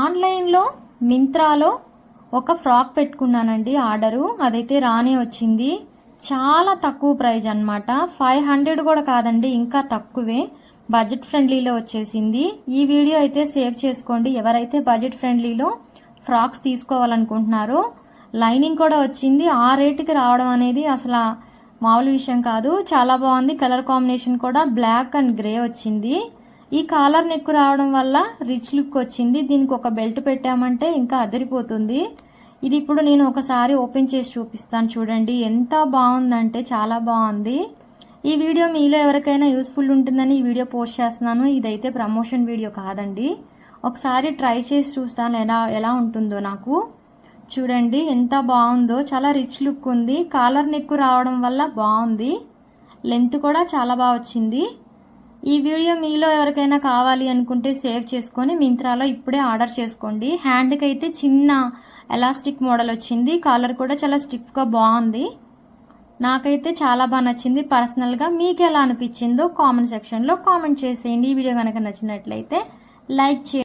ఆన్లైన్లో మింత్రాలో ఒక ఫ్రాక్ పెట్టుకున్నానండి ఆర్డరు. అదైతే రానే వచ్చింది. చాలా తక్కువ ప్రైజ్ అన్నమాట. ఫైవ్ హండ్రెడ్ కూడా కాదండి ఇంకా తక్కువే. బడ్జెట్ ఫ్రెండ్లీలో వచ్చేసింది. ఈ వీడియో అయితే సేవ్ చేసుకోండి. ఎవరైతే బడ్జెట్ ఫ్రెండ్లీలో ఫ్రాక్స్ తీసుకోవాలనుకుంటున్నారో లైనింగ్ కూడా వచ్చింది. ఆ రేటుకి రావడం అనేది అసలు మామూలు విషయం కాదు. చాలా బాగుంది. కలర్ కాంబినేషన్ కూడా బ్లాక్ అండ్ గ్రే వచ్చింది. ఈ కాలర్ నెక్ రావడం వల్ల రిచ్ లుక్ వచ్చింది. దీనికి ఒక బెల్ట్ పెట్టామంటే ఇంకా అదిరిపోతుంది. ఇది ఇప్పుడు నేను ఒకసారి ఓపెన్ చేసి చూపిస్తాను. చూడండి ఎంత బాగుందంటే చాలా బాగుంది. ఈ వీడియో మీలో ఎవరికైనా యూస్ఫుల్ ఉంటుందని ఈ వీడియో పోస్ట్ చేస్తున్నాను. ఇదైతే ప్రమోషన్ వీడియో కాదండి. ఒకసారి ట్రై చేసి చూస్తాను ఎలా ఎలా ఉంటుందో నాకు. చూడండి ఎంత బాగుందో. చాలా రిచ్ లుక్ ఉంది. కాలర్ నెక్ రావడం వల్ల బాగుంది. లెంత్ కూడా చాలా బాగా వచ్చింది. ఈ వీడియో మీలో ఎవరికైనా కావాలి అనుకుంటే సేవ్ చేసుకొని మింత్రాలో ఇప్పుడే ఆర్డర్ చేసుకోండి. హ్యాండ్కి అయితే చిన్న ఎలాస్టిక్ మోడల్ వచ్చింది. కాలర్ కూడా చాలా స్టిఫ్గా బాగుంది. నాకైతే చాలా బాగా నచ్చింది. పర్సనల్గా మీకు ఎలా అనిపించిందో కామెంట్ సెక్షన్లో కామెంట్ చేసేయండి. ఈ వీడియో కనుక నచ్చినట్లయితే లైక్ చేయండి.